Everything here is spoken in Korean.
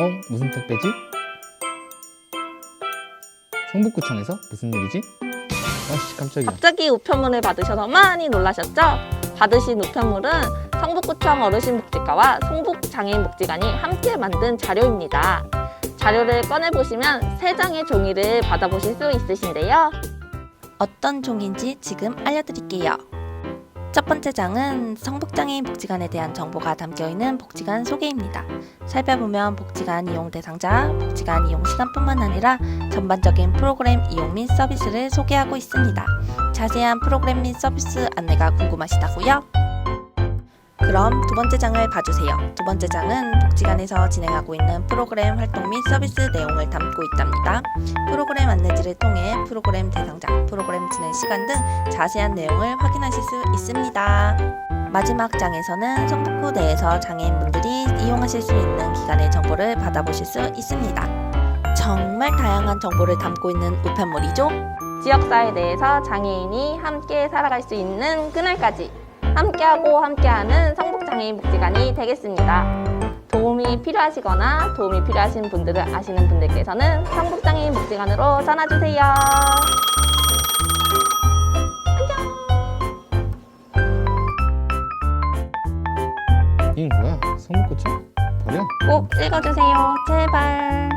어? 무슨 택배지? 성북구청에서 무슨 일이지? 아씨 깜짝이야 갑자기 우편물을 받으셔서 많이 놀라셨죠? 받으신 우편물은 성북구청 어르신복지과와 성북장애인복지관이 함께 만든 자료입니다. 자료를 꺼내보시면 세 장의 종이를 받아보실 수 있으신데요. 어떤 종인지 지금 알려드릴게요. 첫 번째 장은 성북장애인 복지관에 대한 정보가 담겨 있는 복지관 소개입니다. 살펴보면 복지관 이용 대상자, 복지관 이용 시간뿐만 아니라 전반적인 프로그램 이용 및 서비스를 소개하고 있습니다. 자세한 프로그램 및 서비스 안내가 궁금하시다고요? 그럼 두 번째 장을 봐주세요. 두 번째 장은 복지관에서 진행하고 있는 프로그램 활동 및 서비스 내용을 담고 있답니다. 프로그램 안내지를 통해 프로그램 대상자, 프로그램 진행 시간 등 자세한 내용을 확인하실 수 있습니다. 마지막 장에서는 성북구 내에서 장애인분들이 이용하실 수 있는 기관의 정보를 받아보실 수 있습니다. 정말 다양한 정보를 담고 있는 우편물이죠. 지역사회 내에서 장애인이 함께 살아갈 수 있는 그날까지 함께하고 함께하는 성북장애인 복지관이 되겠습니다. 도움이 필요하시거나 도움이 필요하신 분들을 아시는 분들께서는 성북장애인 복지관으로 전화주세요. 이건 뭐야? 성북구청? 버려? 꼭 읽어주세요. 제발.